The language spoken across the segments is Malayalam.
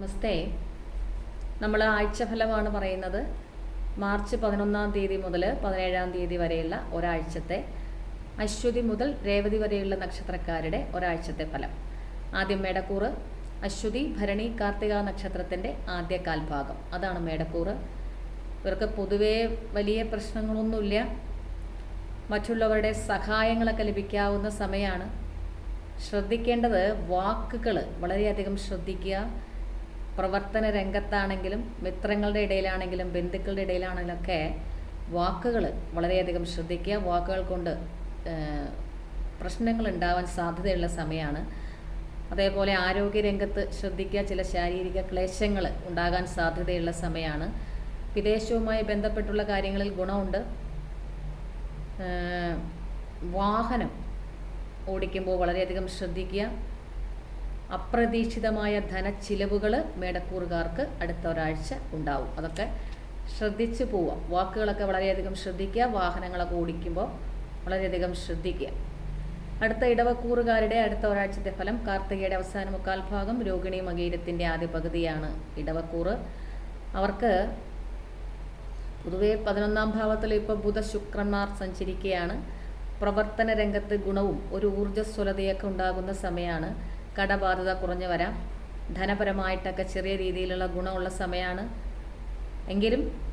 നമസ്തേ. നമ്മൾ ആഴ്ചഫലമാണ് പറയുന്നത്. മാർച്ച് പതിനൊന്നാം തീയതി മുതൽ പതിനേഴാം തീയതി വരെയുള്ള ഒരാഴ്ചത്തെ അശ്വതി മുതൽ രേവതി വരെയുള്ള നക്ഷത്രക്കാരുടെ ഒരാഴ്ചത്തെ ഫലം. ആദ്യം മേടക്കൂറ് അശ്വതി ഭരണി കാർത്തിക നക്ഷത്രത്തിന്റെ ആദ്യ കാൽഭാഗം. അതാണ് മേടക്കൂറ്. ഇവർക്ക് പൊതുവേ വലിയ പ്രശ്നങ്ങളൊന്നുമില്ല. മറ്റുള്ളവരുടെ സഹായങ്ങളൊക്കെ ലഭിക്കാവുന്ന സമയമാണ് ശ്രദ്ധിക്കേണ്ടത് വാക്കുകൾ വളരെയധികം ശ്രദ്ധിക്കുക. പ്രവർത്തന രംഗത്താണെങ്കിലും മിത്രങ്ങളുടെ ഇടയിലാണെങ്കിലും ബന്ധുക്കളുടെ ഇടയിലാണെങ്കിലും ഒക്കെ വാക്കുകൾ വളരെയധികം ശ്രദ്ധിക്കുക. വാക്കുകൾ കൊണ്ട് പ്രശ്നങ്ങൾ ഉണ്ടാവാൻ സാധ്യതയുള്ള സമയമാണ് അതേപോലെ ആരോഗ്യ രംഗത്ത് ശ്രദ്ധിക്കുക. ചില ശാരീരിക ക്ലേശങ്ങൾ ഉണ്ടാകാൻ സാധ്യതയുള്ള സമയമാണ് വിദേശവുമായി ബന്ധപ്പെട്ടുള്ള കാര്യങ്ങളിൽ ഗുണമുണ്ട്. വാഹനം ഓടിക്കുമ്പോൾ വളരെയധികം ശ്രദ്ധിക്കുക. അപ്രതീക്ഷിതമായ ധനച്ചിലവുകൾ മേടക്കൂറുകാർക്ക് അടുത്ത ഒരാഴ്ച ഉണ്ടാവും. അതൊക്കെ ശ്രദ്ധിച്ചു പോവാം വാക്കുകളൊക്കെ വളരെയധികം ശ്രദ്ധിക്കുക. വാഹനങ്ങളൊക്കെ ഓടിക്കുമ്പോൾ വളരെയധികം ശ്രദ്ധിക്കുക. അടുത്ത ഇടവക്കൂറുകാരുടെ അടുത്ത ഒരാഴ്ചത്തെ ഫലം കാർത്തികയുടെ അവസാന മുക്കാൽ ഭാഗം രോഹിണി മകീരത്തിന്റെ ആദ്യ പകുതിയാണ് ഇടവക്കൂറ്. അവർക്ക് പൊതുവെ പതിനൊന്നാം ഭാവത്തിൽ ഇപ്പോൾ ബുധ ശുക്രന്മാർ സഞ്ചരിക്കുകയാണ്. പ്രവർത്തന രംഗത്ത് ഗുണവും ഒരു ഊർജസ്വലതയൊക്കെ ഉണ്ടാകുന്ന സമയമാണ്. കടബാധ്യത കുറഞ്ഞു വരാം. ധനപരമായിട്ടൊക്കെ ചെറിയ രീതിയിലുള്ള ഗുണമുള്ള സമയമാണ് എങ്കിലും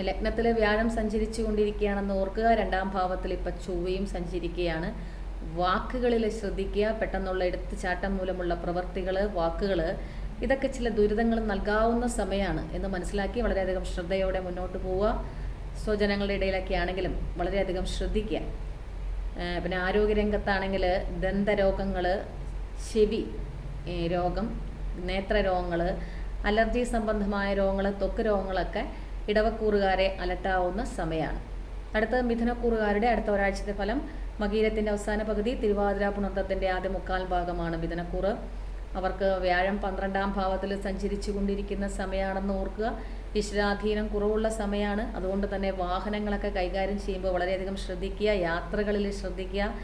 ലഗ്നത്തിൽ വ്യാഴം സഞ്ചരിച്ചു കൊണ്ടിരിക്കുകയാണെന്ന് ഓർക്കുക. രണ്ടാം ഭാവത്തിൽ ഇപ്പം ചൊവ്വയും സഞ്ചരിക്കുകയാണ്. വാക്കുകളിൽ ശ്രദ്ധിക്കുക. പെട്ടെന്നുള്ള എടുത്തുചാട്ടം മൂലമുള്ള പ്രവർത്തികൾ വാക്കുകൾ ഇതൊക്കെ ചില ദുരിതങ്ങൾ നൽകാവുന്ന സമയമാണ് എന്ന് മനസ്സിലാക്കി വളരെയധികം ശ്രദ്ധയോടെ മുന്നോട്ട് പോവുക. സ്വജനങ്ങളുടെ ഇടയിലൊക്കെ ആണെങ്കിലും വളരെയധികം ശ്രദ്ധിക്കുക. പിന്നെ ആരോഗ്യരംഗത്താണെങ്കിൽ ദന്തരോഗങ്ങൾ ചെവി രോഗം നേത്രരോഗങ്ങൾ അലർജി സംബന്ധമായ രോഗങ്ങൾ ത്വക്ക് രോഗങ്ങളൊക്കെ ഇടവക്കൂറുകാരെ അലട്ടാവുന്ന സമയമാണ്. അടുത്ത മിഥുനക്കൂറുകാരുടെ അടുത്ത ഒരാഴ്ചത്തെ ഫലം മകീരത്തിന്റെ അവസാന പകുതി തിരുവാതിര പുണർത്തത്തിന്റെ ആദ്യ മുക്കാൽ ഭാഗമാണ് മിഥുനക്കൂറ്. അവർക്ക് വ്യാഴം പന്ത്രണ്ടാം ഭാവത്തിൽ സഞ്ചരിച്ചു കൊണ്ടിരിക്കുന്ന സമയമാണെന്ന് ഓർക്കുക. ഈശ്വരാധീനം കുറവുള്ള സമയമാണ്. അതുകൊണ്ട് തന്നെ വാഹനങ്ങളൊക്കെ കൈകാര്യം ചെയ്യുമ്പോൾ വളരെയധികം ശ്രദ്ധിക്കുക. യാത്രകളിൽ ശ്രദ്ധിക്കുക.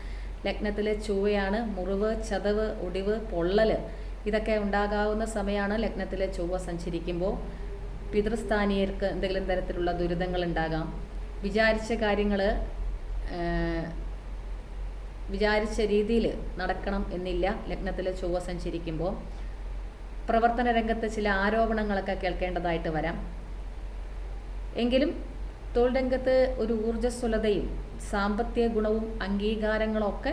ലഗ്നത്തിലെ ചൊവ്വയാണ് മുറിവ് ചതവ് ഒടിവ് പൊള്ളൽ ഇതൊക്കെ ഉണ്ടാകാവുന്ന സമയമാണ് ലഗ്നത്തിലെ ചൊവ്വ സഞ്ചരിക്കുമ്പോൾ. പിതൃസ്ഥാനീയർക്ക് എന്തെങ്കിലും തരത്തിലുള്ള ദുരിതങ്ങൾ ഉണ്ടാകാം. വിചാരിച്ച കാര്യങ്ങൾ വിചാരിച്ച രീതിയിൽ നടക്കണം എന്നില്ല. ലഗ്നത്തിലെ ചൊവ്വ സഞ്ചരിക്കുമ്പോൾ പ്രവർത്തന രംഗത്ത് ചില ആരോപണങ്ങളൊക്കെ കേൾക്കേണ്ടതായിട്ട് വരാം. എങ്കിലും തൊഴിൽ രംഗത്ത് ഒരു ഊർജസ്വലതയും സാമ്പത്തിക ഗുണവും അംഗീകാരങ്ങളും ഒക്കെ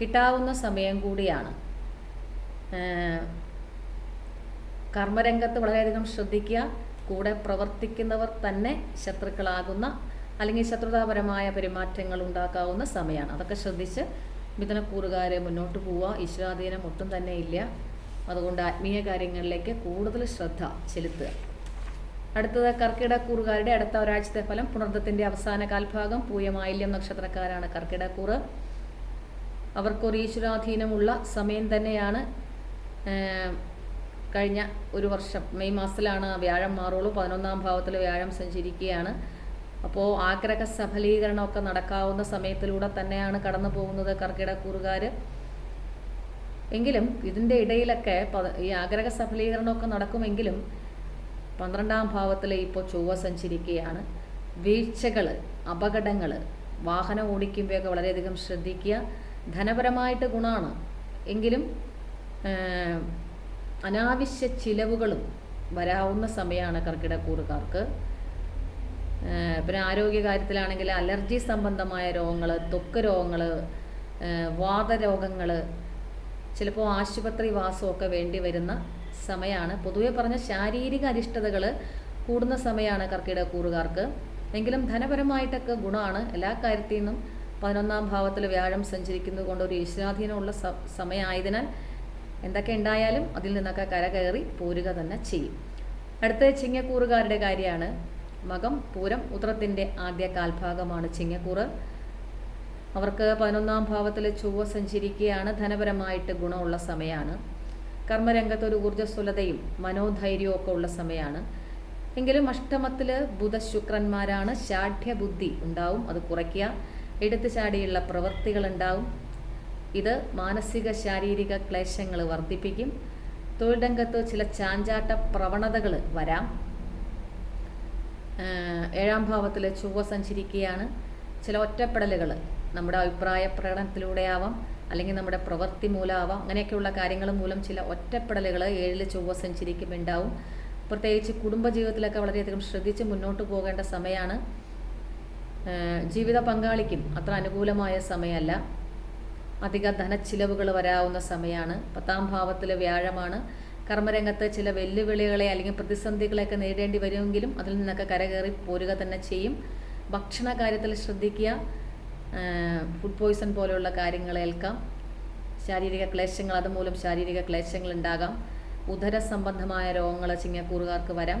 കിട്ടാവുന്ന സമയം കൂടിയാണ്. കർമ്മരംഗത്ത് വളരെയധികം ശ്രദ്ധിക്കുക. കൂടെ പ്രവർത്തിക്കുന്നവർ തന്നെ ശത്രുക്കളാകുന്ന അല്ലെങ്കിൽ ശത്രുതാപരമായ പെരുമാറ്റങ്ങൾ ഉണ്ടാക്കാവുന്ന സമയമാണ്. അതൊക്കെ ശ്രദ്ധിച്ച് മിഥുനക്കൂറുകാരെ മുന്നോട്ട് പോവുക. ഈശ്വരാധീനം ഒട്ടും തന്നെ ഇല്ല. അതുകൊണ്ട് ആത്മീയ കാര്യങ്ങളിലേക്ക് കൂടുതൽ ശ്രദ്ധ ചെലുത്തുക. അടുത്തത് കർക്കിടക്കൂറുകാരുടെ അടുത്ത ഒരാഴ്ചത്തെ ഫലം പുണർദത്തിന്റെ അവസാന കാൽഭാഗം പൂയമായില്യം നക്ഷത്രക്കാരാണ് കർക്കിടക്കൂറ്. അവർക്കൊരു ഈശ്വരാധീനമുള്ള സമയം തന്നെയാണ് കഴിഞ്ഞ ഒരു വർഷം. മെയ് മാസത്തിലാണ് വ്യാഴം മാറുള്ളൂ. പതിനൊന്നാം ഭാവത്തിൽ വ്യാഴം സഞ്ചരിക്കുകയാണ്. അപ്പോൾ ആഗ്രഹ സഫലീകരണമൊക്കെ നടക്കാവുന്ന സമയത്തിലൂടെ തന്നെയാണ് കടന്നു പോകുന്നത് കർക്കിടക്കൂറുകാർ എങ്കിലും ഇതിന്റെ ഇടയിലൊക്കെ ഈ ആഗ്രഹ സഫലീകരണമൊക്കെ നടക്കുമെങ്കിലും പന്ത്രണ്ടാം ഭാവത്തിൽ ഇപ്പോൾ ചൊവ്വ സഞ്ചരിക്കുകയാണ്. വീഴ്ചകൾ അപകടങ്ങൾ വാഹനം ഓടിക്കുമ്പോഴൊക്കെ വളരെയധികം ശ്രദ്ധിക്കുക. ധനപരമായിട്ട് ഗുണമാണ് എങ്കിലും അനാവശ്യ ചിലവുകളും വരാവുന്ന സമയമാണ് കർക്കിടക്കൂറുകാർക്ക് പിന്നെ ആരോഗ്യ കാര്യത്തിലാണെങ്കിൽ അലർജി സംബന്ധമായ രോഗങ്ങൾ ത്വക്ക് രോഗങ്ങൾ വാതരോഗങ്ങൾ ചിലപ്പോൾ ആശുപത്രി വാസമൊക്കെ വേണ്ടി വരുന്ന സമയമാണ് പൊതുവെ പറഞ്ഞ ശാരീരിക അരിഷ്ടതകൾ കൂടുന്ന സമയമാണ് കർക്കിടക കൂറുകാർക്ക്. എങ്കിലും ധനപരമായിട്ടൊക്കെ ഗുണമാണ്. എല്ലാ കാര്യത്തിൽ നിന്നും പതിനൊന്നാം ഭാവത്തിൽ വ്യാഴം സഞ്ചരിക്കുന്നത് കൊണ്ട് ഒരു ഈശ്വരാധീനമുള്ള സമയമായതിനാൽ എന്തൊക്കെ ഉണ്ടായാലും അതിൽ നിന്നൊക്കെ കരകയറി പോരുക തന്നെ ചെയ്യും. അടുത്ത ചിങ്ങക്കൂറുകാരുടെ കാര്യമാണ്. മകം പൂരം ഉത്രത്തിന്റെ ആദ്യ കാൽഭാഗമാണ് ചിങ്ങക്കൂറ്. അവർക്ക് പതിനൊന്നാം ഭാവത്തിൽ ചൊവ്വ സഞ്ചരിക്കുകയാണ്. ധനപരമായിട്ട് ഗുണമുള്ള സമയമാണ് കർമ്മരംഗത്ത് ഒരു ഊർജസ്വലതയും മനോധൈര്യവും ഒക്കെ ഉള്ള സമയമാണ് എങ്കിലും അഷ്ടമത്തിൽ ബുധശുക്രന്മാരാണ്. ശാഠ്യബുദ്ധി ഉണ്ടാവും അത് കുറയ്ക്കുക. എടുത്തു ചാടിയുള്ള പ്രവൃത്തികൾ ഉണ്ടാവും. ഇത് മാനസിക ശാരീരിക ക്ലേശങ്ങൾ വർദ്ധിപ്പിക്കും. തൊഴിൽ രംഗത്ത് ചില ചാഞ്ചാട്ട പ്രവണതകൾ വരാം. ഏഴാം ഭാവത്തിൽ ചൊവ്വ സഞ്ചരിക്കുകയാണ്. ചില ഒറ്റപ്പെടലുകൾ നമ്മുടെ അഭിപ്രായ പ്രകടനത്തിലൂടെയാവാം അല്ലെങ്കിൽ നമ്മുടെ പ്രവൃത്തി മൂലമാവാം അങ്ങനെയൊക്കെയുള്ള കാര്യങ്ങൾ മൂലം ചില ഒറ്റപ്പെടലുകൾ ഏഴിൽ ചൊവ്വ സഞ്ചരിക്കുമുണ്ടാവും പ്രത്യേകിച്ച് കുടുംബജീവിതത്തിലൊക്കെ വളരെയധികം ശ്രദ്ധിച്ച് മുന്നോട്ട് പോകേണ്ട സമയമാണ് ജീവിത പങ്കാളിക്കും അത്ര അനുകൂലമായ സമയമല്ല അധിക ധനച്ചിലവുകൾ വരാവുന്ന സമയമാണ് പത്താം ഭാവത്തിലെ വ്യാഴമാണ്. കർമ്മരംഗത്ത് ചില വെല്ലുവിളികളെ അല്ലെങ്കിൽ പ്രതിസന്ധികളെയൊക്കെ നേരിടേണ്ടി വരുമെങ്കിലും അതിൽ നിന്നൊക്കെ കരകയറി പോരുക തന്നെ ചെയ്യും. ഭക്ഷണ കാര്യത്തിൽ ശ്രദ്ധിക്കുക ഫുഡ് പോയ്സൺ പോലെയുള്ള കാര്യങ്ങൾ ഏൽക്കാം. ശാരീരിക ക്ലേശങ്ങൾ അതുമൂലം ശാരീരിക ക്ലേശങ്ങൾ ഉണ്ടാകാം. ഉദര സംബന്ധമായ രോഗങ്ങൾ ചിങ്ങക്കൂറുകാർക്ക് വരാം.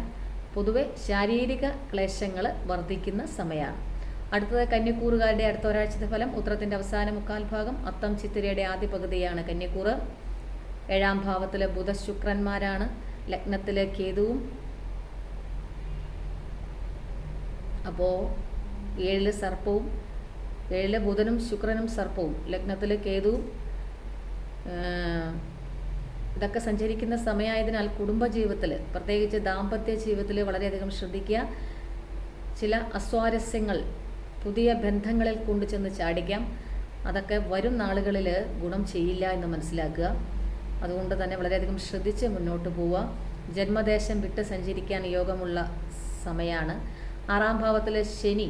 പൊതുവെ ശാരീരിക ക്ലേശങ്ങൾ വർദ്ധിക്കുന്ന സമയമാണ്. അടുത്തത് കന്യക്കൂറുകാരുടെ അടുത്ത ഒരാഴ്ചത്തെ ഫലം ഉത്തരത്തിന്റെ അവസാന മുക്കാൽ ഭാഗം അത്തം ചിത്തിരയുടെ ആദ്യ പകുതിയാണ് കന്യക്കൂറ് ഏഴാം ഭാവത്തിലെ ബുധശുക്രന്മാരാണ്. ലഗ്നത്തിലെ കേതുവും. അപ്പോൾ ഏഴിൽ സർപ്പവും ഏഴിലെ ബുധനും ശുക്രനും സർപ്പവും ലഗ്നത്തിലെ കേതുവും. ഇതൊക്കെ സഞ്ചരിക്കുന്ന സമയമായതിനാൽ കുടുംബജീവിതത്തിൽ പ്രത്യേകിച്ച് ദാമ്പത്യ ജീവിതത്തിൽ വളരെയധികം ശ്രദ്ധിക്കുക. ചില അസ്വാരസ്യങ്ങൾ പുതിയ ബന്ധങ്ങളിൽ കൊണ്ടുചെന്ന് ചാടിക്കാം. അതൊക്കെ വരും നാളുകളിൽ ഗുണം ചെയ്യില്ല എന്ന് മനസ്സിലാക്കുക. അതുകൊണ്ട് തന്നെ വളരെയധികം ശ്രദ്ധിച്ച് മുന്നോട്ട് പോവുക. ജന്മദേശം വിട്ട് സഞ്ചരിക്കാൻ യോഗമുള്ള സമയമാണ് ആറാം ഭാവത്തിലെ ശനി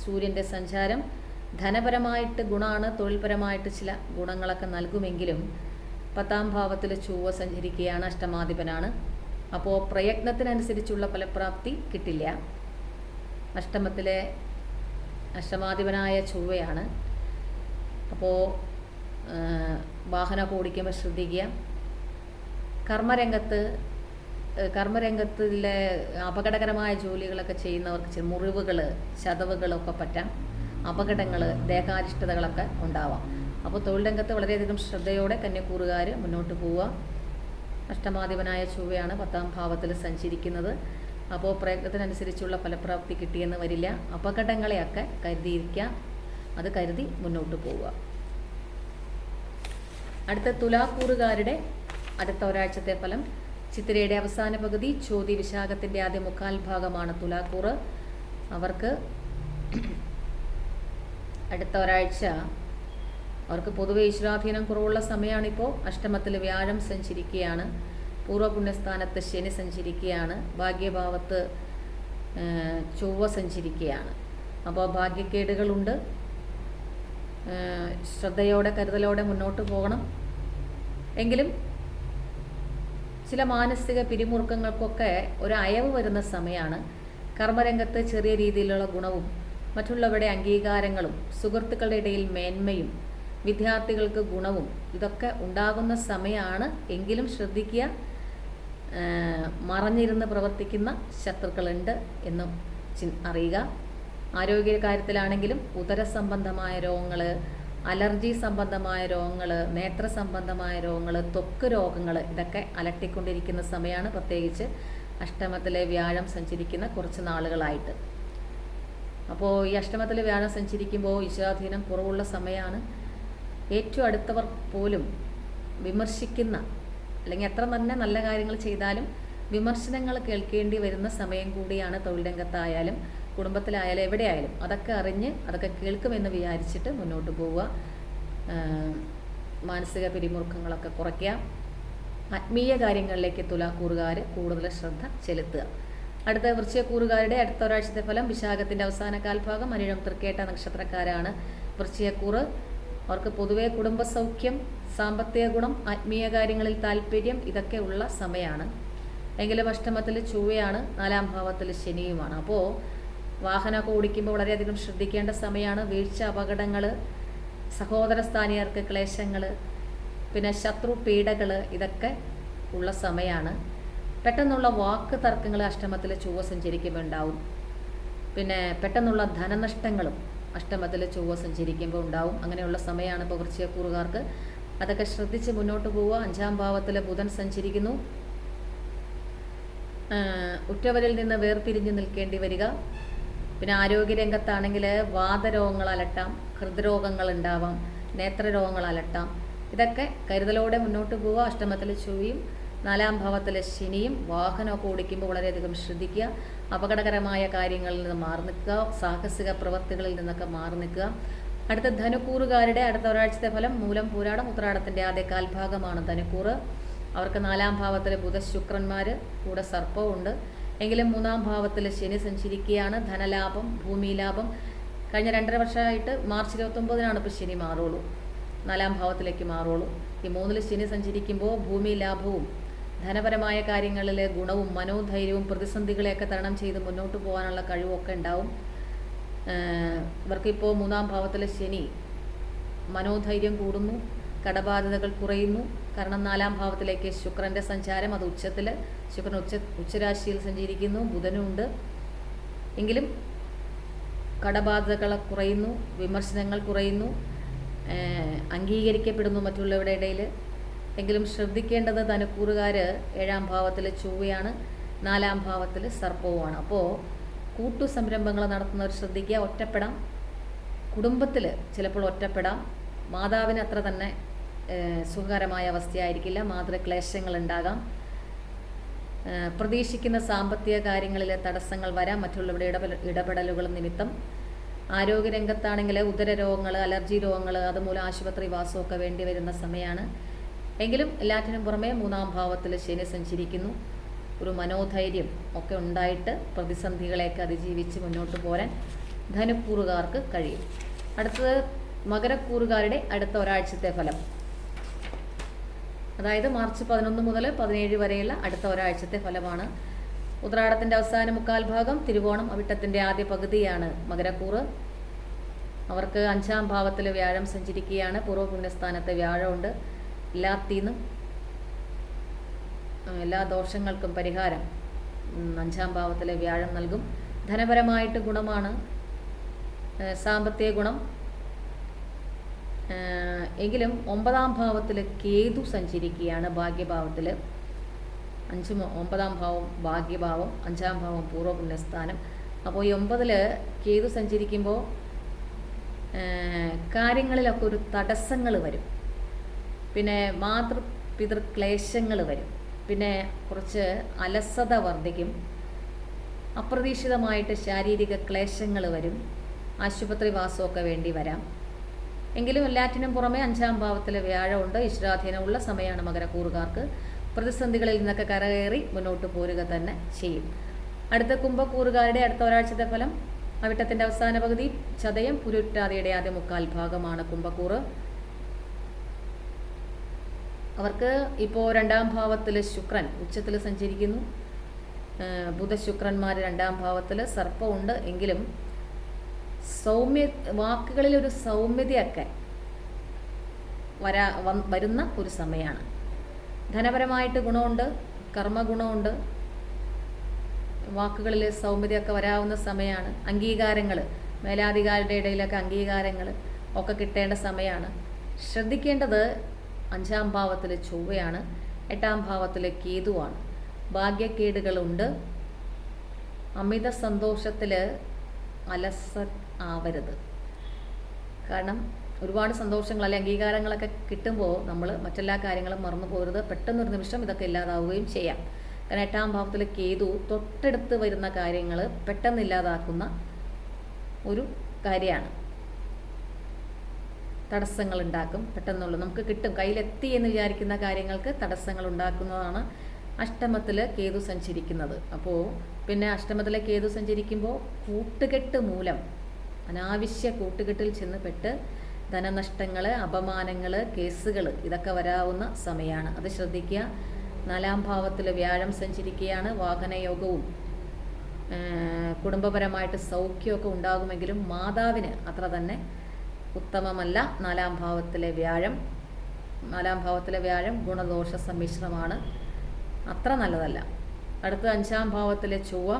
സൂര്യന്റെ സഞ്ചാരം. ധനപരമായിട്ട് ഗുണമാണ് തൊഴിൽപരമായിട്ട് ചില ഗുണങ്ങളൊക്കെ നൽകുമെങ്കിലും പത്താം ഭാവത്തിൽ ചൊവ്വ സഞ്ചരിക്കുകയാണ് അഷ്ടമാധിപനാണ്. അപ്പോൾ പ്രയത്നത്തിനനുസരിച്ചുള്ള ഫലപ്രാപ്തി കിട്ടില്ല. അഷ്ടമത്തിലെ അഷ്ടമാധിപനായ ചൊവ്വയാണ്. അപ്പോൾ വാഹനമൊക്കെ ഓടിക്കുമ്പോൾ ശ്രദ്ധിക്കുക. കർമ്മരംഗത്ത് കർമ്മരംഗത്തിലെ അപകടകരമായ ജോലികളൊക്കെ ചെയ്യുന്നവർക്ക് മുറിവുകൾ ചതവുകളൊക്കെ പറ്റാം. അപകടങ്ങൾ ദേഹാരിഷ്ടതകളൊക്കെ ഉണ്ടാവാം. അപ്പോൾ തൊഴിൽ രംഗത്ത് വളരെയധികം ശ്രദ്ധയോടെ കന്യക്കൂറുകാർ മുന്നോട്ട് പോവുക. അഷ്ടമാധിപനായ ചൊവ്വയാണ് പത്താം ഭാവത്തിൽ സഞ്ചരിക്കുന്നത്. അപ്പോൾ പ്രയത്നത്തിനനുസരിച്ചുള്ള ഫലപ്രാപ്തി കിട്ടിയെന്ന് വരില്ല. അപകടങ്ങളെയൊക്കെ കരുതിയിരിക്കുക. അത് കരുതി മുന്നോട്ട് പോവുക. അടുത്ത തുലാക്കൂറുകാരുടെ അടുത്ത ഒരാഴ്ചത്തെ ഫലം ചിത്തിരയുടെ അവസാന പകുതി ചോതി വിശാഖത്തിന്റെ ആദ്യ മുക്കാൽ ഭാഗമാണ് തുലാക്കൂറ് അവർക്ക് അടുത്ത ഒരാഴ്ച അവർക്ക് പൊതുവെ ഈശ്വരാധീനം കുറവുള്ള സമയമാണിപ്പോൾ അഷ്ടമത്തിൽ വ്യാഴം സഞ്ചരിക്കുകയാണ്. പൂർവപുണ്യസ്ഥാനത്ത് ശനി സഞ്ചരിക്കുകയാണ്. ഭാഗ്യഭാവത്ത് ചൊവ്വ സഞ്ചരിക്കുകയാണ്. അപ്പോൾ ഭാഗ്യക്കേടുകളുണ്ട്. ശ്രദ്ധയോടെ കരുതലോടെ മുന്നോട്ട് പോകണം. എങ്കിലും ചില മാനസിക പിരിമുറുക്കങ്ങൾക്കൊക്കെ ഒരു അയവ് വരുന്ന സമയമാണ് കർമ്മരംഗത്ത് ചെറിയ രീതിയിലുള്ള ഗുണവും മറ്റുള്ളവരുടെ അംഗീകാരങ്ങളും സുഹൃത്തുക്കളുടെ ഇടയിൽ മേന്മയും വിദ്യാർത്ഥികൾക്ക് ഗുണവും ഇതൊക്കെ ഉണ്ടാകുന്ന സമയമാണ് എങ്കിലും ശ്രദ്ധിക്കുക. മറഞ്ഞിരുന്ന് പ്രവർത്തിക്കുന്ന ശത്രുക്കളുണ്ട് എന്നും അറിയുക. ആരോഗ്യ കാര്യത്തിലാണെങ്കിലും ഉദര സംബന്ധമായ രോഗങ്ങൾ അലർജി സംബന്ധമായ രോഗങ്ങൾ നേത്ര സംബന്ധമായ രോഗങ്ങൾ ത്വക്ക് രോഗങ്ങൾ ഇതൊക്കെ അലട്ടിക്കൊണ്ടിരിക്കുന്ന സമയമാണ് പ്രത്യേകിച്ച് അഷ്ടമത്തിലെ വ്യാഴം സഞ്ചരിക്കുന്ന കുറച്ച് നാളുകളായിട്ട്. അപ്പോൾ ഈ അഷ്ടമത്തിലെ വ്യാഴം സഞ്ചരിക്കുമ്പോൾ ഈശ്വരാധീനം കുറവുള്ള സമയമാണ് ഏറ്റവും അടുത്തവർ പോലും വിമർശിക്കുന്ന അല്ലെങ്കിൽ എത്ര തന്നെ നല്ല കാര്യങ്ങൾ ചെയ്താലും വിമർശനങ്ങൾ കേൾക്കേണ്ടി വരുന്ന സമയം കൂടിയാണ് തൊഴിൽ രംഗത്തായാലും കുടുംബത്തിലായാലും എവിടെയായാലും അതൊക്കെ അറിഞ്ഞ് അതൊക്കെ കേൾക്കുമെന്ന് വിചാരിച്ചിട്ട് മുന്നോട്ട് പോവുക. മാനസിക പിരിമുറുക്കങ്ങളൊക്കെ കുറയ്ക്കുക. ആത്മീയ കാര്യങ്ങളിലേക്ക് തുലാക്കൂറുകാർ കൂടുതൽ ശ്രദ്ധ ചെലുത്തുക. അടുത്ത വൃശ്ചയക്കൂറുകാരുടെ അടുത്ത ഒരാഴ്ചത്തെ ഫലം വിശാഖത്തിന്റെ അവസാന കാൽഭാഗം. അനിഴം തൃക്കേട്ട നക്ഷത്രക്കാരാണ് വൃശ്ചയക്കൂറ് അവർക്ക് പൊതുവേ കുടുംബസൗഖ്യം സാമ്പത്തിക ഗുണം ആത്മീയ കാര്യങ്ങളിൽ താല്പര്യം ഇതൊക്കെ ഉള്ള സമയമാണ്. എങ്കിലും അഷ്ടമത്തിൽ ചൊവ്വയാണ് നാലാം ഭാവത്തിൽ ശനിയുമാണ്. അപ്പോൾ വാഹനമൊക്കെ ഓടിക്കുമ്പോൾ വളരെയധികം ശ്രദ്ധിക്കേണ്ട സമയമാണ്. വീഴ്ച അപകടങ്ങൾ സഹോദര സ്ഥാനീയർക്ക് ക്ലേശങ്ങൾ പിന്നെ ശത്രു പീഡകൾ ഇതൊക്കെ ഉള്ള സമയമാണ് പെട്ടെന്നുള്ള വാക്ക് തർക്കങ്ങൾ അഷ്ടമത്തിൽ ചൊവ്വ സഞ്ചരിക്കുമ്പോൾ ഉണ്ടാവും പിന്നെ പെട്ടെന്നുള്ള ധനനഷ്ടങ്ങളും അഷ്ടമത്തിൽ ചൊവ്വ സഞ്ചരിക്കുമ്പോൾ ഉണ്ടാവും അങ്ങനെയുള്ള സമയമാണ് ഇപ്പോൾ വൃശ്ചയക്കൂറുകാർക്ക് അതൊക്കെ ശ്രദ്ധിച്ച് മുന്നോട്ട് പോവുക. അഞ്ചാം ഭാവത്തിൽ ബുധൻ സഞ്ചരിക്കുന്നു. ഉറ്റവരിൽ നിന്ന് വേർപിരിഞ്ഞ് നിൽക്കേണ്ടി വരിക. പിന്നെ ആരോഗ്യരംഗത്താണെങ്കിൽ വാതരോഗങ്ങൾ അലട്ടാം ഹൃദ്രോഗങ്ങൾ ഉണ്ടാവാം നേത്രരോഗങ്ങൾ അലട്ടാം. ഇതൊക്കെ കരുതലോടെ മുന്നോട്ട് പോവുക അഷ്ടമത്തിൽ ചൊവ്വയും നാലാം ഭാവത്തിലെ ശനിയും വാഹനമൊക്കെ ഓടിക്കുമ്പോൾ വളരെയധികം ശ്രദ്ധിക്കുക അപകടകരമായ കാര്യങ്ങളിൽ നിന്ന് മാറി നിൽക്കുക സാഹസിക പ്രവൃത്തികളിൽ നിന്നൊക്കെ മാറി നിൽക്കുക. അടുത്ത ധനുക്കൂറുകാരുടെ അടുത്ത ഒരാഴ്ചത്തെ ഫലം മൂലം പൂരാടം ഉത്രാടത്തിന്റെ ആദ്യ കാൽഭാഗമാണ് ധനുക്കൂറ്. അവർക്ക് നാലാം ഭാവത്തിൽ ബുധ ശുക്രന്മാർ കൂടെ സർപ്പമുണ്ട് എങ്കിലും മൂന്നാം ഭാവത്തിൽ ശനി സഞ്ചരിക്കുകയാണ്. ധനലാഭം ഭൂമി ലാഭം കഴിഞ്ഞ രണ്ടര വർഷമായിട്ട് മാർച്ച് ഇരുപത്തൊമ്പതിനാണ് ഇപ്പോൾ ശനി മാറുള്ളൂ. നാലാം ഭാവത്തിലേക്ക് മാറുള്ളൂ. ഈ മൂന്നിൽ ശനി സഞ്ചരിക്കുമ്പോൾ ഭൂമി ലാഭവും ധനപരമായ കാര്യങ്ങളിലെ ഗുണവും മനോധൈര്യവും പ്രതിസന്ധികളെയൊക്കെ തരണം ചെയ്ത് മുന്നോട്ട് പോകാനുള്ള കഴിവൊക്കെ ഉണ്ടാവും. ഇവർക്കിപ്പോൾ മൂന്നാം ഭാവത്തിലെ ശനി മനോധൈര്യം കൂടുന്നു. കടബാധ്യതകൾ കുറയുന്നു. കാരണം നാലാം ഭാവത്തിലേക്ക് ശുക്രന്റെ സഞ്ചാരം അത് ഉച്ചത്തിൽ ശുക്രൻ ഉച്ച ഉച്ചരാശിയിൽ സഞ്ചരിക്കുന്നു ബുധനുണ്ട് എങ്കിലും കടബാധ്യതകൾ കുറയുന്നു വിമർശനങ്ങൾ കുറയുന്നു അംഗീകരിക്കപ്പെടുന്നു മറ്റുള്ളവരുടെ ഇടയിൽ. എങ്കിലും ശ്രദ്ധിക്കേണ്ടത് തനക്കൂറുകാർ ഏഴാം ഭാവത്തിൽ ചൊവ്വയാണ് നാലാം ഭാവത്തിൽ സർപ്പവുമാണ്. അപ്പോൾ കൂട്ടു സംരംഭങ്ങൾ നടത്തുന്നവർ ശ്രദ്ധിക്കുക ഒറ്റപ്പെടാം. കുടുംബത്തിൽ ചിലപ്പോൾ ഒറ്റപ്പെടാം. മാതാവിന് അത്ര തന്നെ സുഖകരമായ അവസ്ഥയായിരിക്കില്ല. മാതൃക്ലേശങ്ങൾ ഉണ്ടാകാം പ്രതീക്ഷിക്കുന്ന സാമ്പത്തിക കാര്യങ്ങളിലെ തടസ്സങ്ങൾ വരാം. മറ്റുള്ളവരുടെ ഇടപെട ഇടപെടലുകൾ നിമിത്തം. ആരോഗ്യരംഗത്താണെങ്കിൽ ഉദര രോഗങ്ങൾ അലർജി രോഗങ്ങൾ അതുമൂലം ആശുപത്രി വാസമൊക്കെ വേണ്ടി വരുന്ന സമയമാണ് എങ്കിലും എല്ലാറ്റിനും പുറമെ മൂന്നാം ഭാവത്തിൽ ശനി സഞ്ചരിക്കുന്നു. ഒരു മനോധൈര്യം ഒക്കെ ഉണ്ടായിട്ട് പ്രതിസന്ധികളെയൊക്കെ അതിജീവിച്ച് മുന്നോട്ട് പോരാൻ ധനുക്കൂറുകാർക്ക് കഴിയും. അടുത്തത് മകരക്കൂറുകാരുടെ അടുത്ത ഒരാഴ്ചത്തെ ഫലം. അതായത് മാർച്ച് പതിനൊന്ന് മുതൽ പതിനേഴ് വരെയുള്ള അടുത്ത ഒരാഴ്ചത്തെ ഫലമാണ്. ഉത്രാടത്തിന്റെ അവസാന മുക്കാൽ ഭാഗം തിരുവോണം അവിട്ടത്തിന്റെ ആദ്യ പകുതിയാണ് മകരക്കൂറ്. അവർക്ക് അഞ്ചാം ഭാവത്തിൽ വ്യാഴം സഞ്ചരിക്കുകയാണ്. പൂർവ പുണ്യസ്ഥാനത്തെ വ്യാഴമുണ്ട്. എല്ലാത്തിന്നും എല്ലാ ദോഷങ്ങൾക്കും പരിഹാരം. അഞ്ചാം ഭാവത്തിലെ വ്യാഴം നൽകും. ധനപരമായിട്ട് ഗുണമാണ്. സാമ്പത്തിക ഗുണം. എങ്കിലും ഒമ്പതാം ഭാവത്തിൽ കേതു സഞ്ചരിക്കുകയാണ് ഭാഗ്യഭാവത്തിൽ അഞ്ച് ഒമ്പതാം ഭാവം ഭാഗ്യഭാവം അഞ്ചാം ഭാവം പൂർവ പുണ്യസ്ഥാനം അപ്പോൾ ഈ ഒമ്പതിൽ കേതു സഞ്ചരിക്കുമ്പോൾ കാര്യങ്ങളിലൊക്കെ ഒരു തടസ്സങ്ങൾ വരും. പിന്നെ മാതൃ പിതൃ ക്ലേശങ്ങൾ വരും. പിന്നെ കുറച്ച് അലസത വർദ്ധിക്കും. അപ്രതീക്ഷിതമായിട്ട് ശാരീരിക ക്ലേശങ്ങൾ വരും. ആശുപത്രി വാസമൊക്കെ വേണ്ടി വരാം. എങ്കിലും എല്ലാറ്റിനും പുറമെ അഞ്ചാം ഭാവത്തിലെ വ്യാഴമുണ്ട്. ഈശ്വരാധീനമുള്ള സമയമാണ് മകരക്കൂറുകാർക്ക്. പ്രതിസന്ധികളിൽ നിന്നൊക്കെ കരകയറി മുന്നോട്ട് പോരുക തന്നെ ചെയ്യും. അടുത്ത കുംഭക്കൂറുകാരുടെ അടുത്ത ഒരാഴ്ചത്തെ ഫലം അവിട്ടത്തിന്റെ അവസാന പകുതി ചതയം പുരുട്ടാതിയുടെ ആദ്യ മുക്കാൽ ഭാഗമാണ് കുംഭക്കൂറ്. അവർക്ക് ഇപ്പോൾ രണ്ടാം ഭാവത്തിൽ ശുക്രൻ ഉച്ചത്തിൽ സഞ്ചരിക്കുന്നു. ബുധശുക്രന്മാർ രണ്ടാം ഭാവത്തിൽ സർപ്പമുണ്ട്. എങ്കിലും സൗമ്യ വാക്കുകളിൽ ഒരു സൗമ്യതയൊക്കെ വരാ വരുന്ന ഒരു സമയമാണ് ധനപരമായിട്ട് ഗുണമുണ്ട് കർമ്മഗുണമുണ്ട് വാക്കുകളിൽ സൗമ്യതയൊക്കെ വരാവുന്ന സമയമാണ് അംഗീകാരങ്ങൾ മേലാധികാരിയുടെ ഇടയിലൊക്കെ അംഗീകാരങ്ങൾ ഒക്കെ കിട്ടേണ്ട സമയമാണ് ശ്രദ്ധിക്കേണ്ടത് അഞ്ചാം ഭാവത്തിൽ ചൊവ്വയാണ് എട്ടാം ഭാവത്തിൽ കേതുവാണ്. ഭാഗ്യക്കേടുകളുണ്ട്. അമിത സന്തോഷത്തിൽ അലസ ആവരുത്. കാരണം ഒരുപാട് സന്തോഷങ്ങൾ അല്ലെങ്കിൽ അംഗീകാരങ്ങളൊക്കെ കിട്ടുമ്പോൾ നമ്മൾ മറ്റെല്ലാ കാര്യങ്ങളും മറന്നു പോകരുത്. പെട്ടെന്നൊരു നിമിഷം ഇതൊക്കെ ഇല്ലാതാവുകയും ചെയ്യാം. കാരണം എട്ടാം ഭാവത്തിൽ കേതു തൊട്ടടുത്ത് വരുന്ന കാര്യങ്ങൾ പെട്ടെന്ന് ഇല്ലാതാക്കുന്ന ഒരു കാര്യമാണ്. തടസ്സങ്ങൾ ഉണ്ടാക്കും പെട്ടെന്നുള്ള നമുക്ക് കിട്ടും. കയ്യിലെത്തി എന്ന് വിചാരിക്കുന്ന കാര്യങ്ങൾക്ക് തടസ്സങ്ങൾ ഉണ്ടാക്കുന്നതാണ് അഷ്ടമത്തിൽ കേതു സഞ്ചരിക്കുന്നത്. അപ്പോൾ പിന്നെ അഷ്ടമത്തിലെ കേതു സഞ്ചരിക്കുമ്പോൾ കൂട്ടുകെട്ട് മൂലം അനാവശ്യ കൂട്ടുകെട്ടിൽ ചെന്ന് പെട്ട് ധനനഷ്ടങ്ങൾ അപമാനങ്ങൾ കേസുകൾ ഇതൊക്കെ വരാവുന്ന സമയമാണ് അത് ശ്രദ്ധിക്കുക. നാലാം ഭാവത്തിൽ വ്യാഴം സഞ്ചരിക്കുകയാണ്. വാഹനയോഗവും കുടുംബപരമായിട്ട് സൗഖ്യമൊക്കെ ഉണ്ടാകുമെങ്കിലും മാതാവിന് അത്ര തന്നെ ഉത്തമമല്ല. നാലാം ഭാവത്തിലെ വ്യാഴം. നാലാം ഭാവത്തിലെ വ്യാഴം ഗുണദോഷ സമ്മിശ്രമാണ് അത്ര നല്ലതല്ല. അടുത്ത അഞ്ചാം ഭാവത്തിലെ ചൊവ്വ.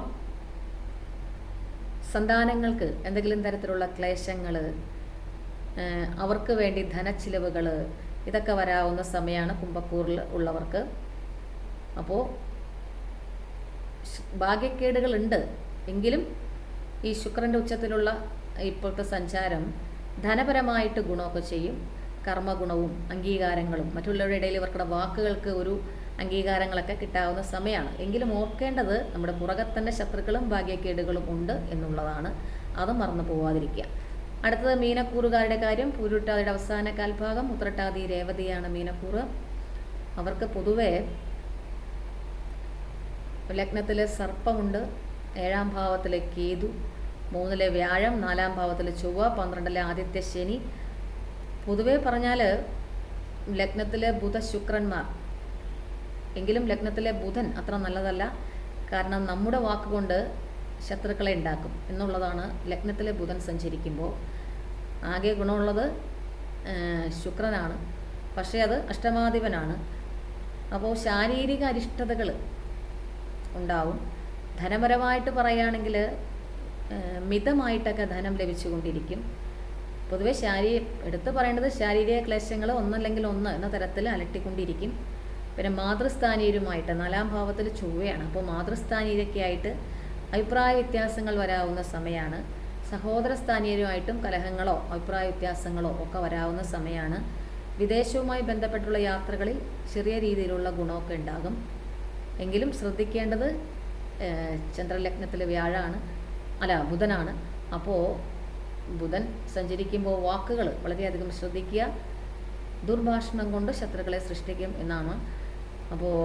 സന്താനങ്ങൾക്ക് എന്തെങ്കിലും തരത്തിലുള്ള ക്ലേശങ്ങൾ അവർക്ക് വേണ്ടി ധനച്ചിലവുകൾ ഇതൊക്കെ വരാവുന്ന സമയമാണ് കുംഭക്കൂറിൽ ഉള്ളവർക്ക്. അപ്പോൾ ഭാഗ്യക്കേടുകളുണ്ട്. എങ്കിലും ഈ ശുക്രന്റെ ഉച്ചത്തിലുള്ള ഇപ്പോഴത്തെ സഞ്ചാരം ധനപരമായിട്ട് ഗുണമൊക്കെ ചെയ്യും. കർമ്മഗുണവും അംഗീകാരങ്ങളും മറ്റുള്ളവരുടെ ഇടയിൽ ഇവർക്കുടെ വാക്കുകൾക്ക് ഒരു അംഗീകാരങ്ങളൊക്കെ കിട്ടാവുന്ന സമയമാണ് എങ്കിലും ഓർക്കേണ്ടത് നമ്മുടെ പുറകത്തന്നെ ശത്രുക്കളും ഭാഗ്യക്കേടുകളും ഉണ്ട് എന്നുള്ളതാണ്. അത് മറന്നു പോവാതിരിക്കുക. അടുത്തത് മീനക്കൂറുകാരുടെ കാര്യം. പൂരുട്ടാതിയുടെ അവസാന കാൽഭാഗം ഉത്രട്ടാതി രേവതിയാണ് മീനക്കൂറ്. അവർക്ക് പൊതുവേ ലഗ്നത്തിലെ സർപ്പമുണ്ട്. ഏഴാം ഭാവത്തിലെ കേതു മൂന്നിലെ വ്യാഴം നാലാം ഭാവത്തിലെ ചൊവ്വ പന്ത്രണ്ടിലെ ആദിത്യ ശനി. പൊതുവേ പറഞ്ഞാൽ ലഗ്നത്തിലെ ബുധ ശുക്രന്മാർ എങ്കിലും ലഗ്നത്തിലെ ബുധൻ അത്ര നല്ലതല്ല. കാരണം നമ്മുടെ വാക്കുകൊണ്ട് ശത്രുക്കളെ ഉണ്ടാക്കും എന്നുള്ളതാണ് ലഗ്നത്തിലെ ബുധൻ സഞ്ചരിക്കുമ്പോൾ. ആകെ ഗുണമുള്ളത് ശുക്രനാണ്. പക്ഷേ അത് അഷ്ടമാധിപനാണ്. അപ്പോൾ ശാരീരിക അരിഷ്ടതകൾ ഉണ്ടാവും. ധനപരമായിട്ട് പറയുകയാണെങ്കിൽ മിതമായിട്ടൊക്കെ ധനം ലഭിച്ചുകൊണ്ടിരിക്കും. പൊതുവെ ശാരീ എടുത്തു പറയേണ്ടത് ശാരീരിക ക്ലേശങ്ങൾ ഒന്നല്ലെങ്കിൽ ഒന്ന് എന്ന തരത്തിൽ അലട്ടിക്കൊണ്ടിരിക്കും. പിന്നെ മാതൃസ്ഥാനീയരുമായിട്ട് നാലാം ഭാവത്തിൽ ചൊവ്വയാണ്. അപ്പോൾ മാതൃസ്ഥാനീയരൊക്കെ ആയിട്ട് അഭിപ്രായ വ്യത്യാസങ്ങൾ വരാവുന്ന സമയമാണ് സഹോദര സ്ഥാനീയരുമായിട്ടും കലഹങ്ങളോ അഭിപ്രായ വ്യത്യാസങ്ങളോ ഒക്കെ വരാവുന്ന സമയമാണ് വിദേശവുമായി ബന്ധപ്പെട്ടുള്ള യാത്രകളിൽ ചെറിയ രീതിയിലുള്ള ഗുണമൊക്കെ ഉണ്ടാകും. എങ്കിലും ശ്രദ്ധിക്കേണ്ടത് ചന്ദ്രലഗ്നത്തിലെ വ്യാഴാണ്. അല്ല ബുധനാണ്. അപ്പോൾ ബുധൻ സഞ്ചരിക്കുമ്പോൾ വാക്കുകൾ വളരെയധികം ശ്രദ്ധിക്കുക. ദുർഭാഷണം കൊണ്ട് ശത്രുക്കളെ സൃഷ്ടിക്കും എന്നാണ് അപ്പോൾ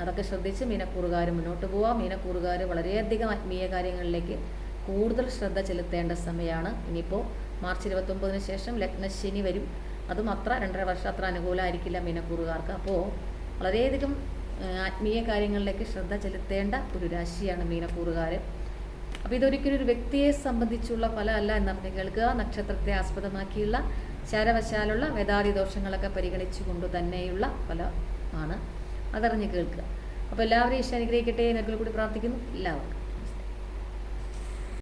അതൊക്കെ ശ്രദ്ധിച്ച് മീനക്കൂറുകാർ മുന്നോട്ട് പോവുക മീനക്കൂറുകാർ വളരെയധികം ആത്മീയ കാര്യങ്ങളിലേക്ക് കൂടുതൽ ശ്രദ്ധ ചെലുത്തേണ്ട സമയമാണ് ഇനിയിപ്പോൾ മാർച്ച് ഇരുപത്തൊമ്പതിന് ശേഷം ലഗ്നശനി വരും. അതും അത്ര രണ്ടര വർഷം അത്ര അനുകൂലമായിരിക്കില്ല മീനക്കൂറുകാർക്ക്. അപ്പോൾ വളരെയധികം ആത്മീയ കാര്യങ്ങളിലേക്ക് ശ്രദ്ധ ചെലുത്തേണ്ട ഒരു രാശിയാണ് മീനക്കൂറുകാർ അപ്പോൾ ഇതൊരിക്കലും ഒരു വ്യക്തിയെ സംബന്ധിച്ചുള്ള ഫലം അല്ല എന്ന് പറഞ്ഞ് കേൾക്കുക. നക്ഷത്രത്തെ ആസ്പദമാക്കിയുള്ള ശരവശാലുള്ള വേദാതി ദോഷങ്ങളൊക്കെ പരിഗണിച്ചുകൊണ്ട് തന്നെയുള്ള ഫലമാണ് അതറിഞ്ഞ് കേൾക്കുക. അപ്പോൾ എല്ലാവരും ഈശ്വരനുഗ്രഹിക്കട്ടെ എന്നൊക്കെ കൂടി പ്രാർത്ഥിക്കുന്നു. എല്ലാവർക്കും.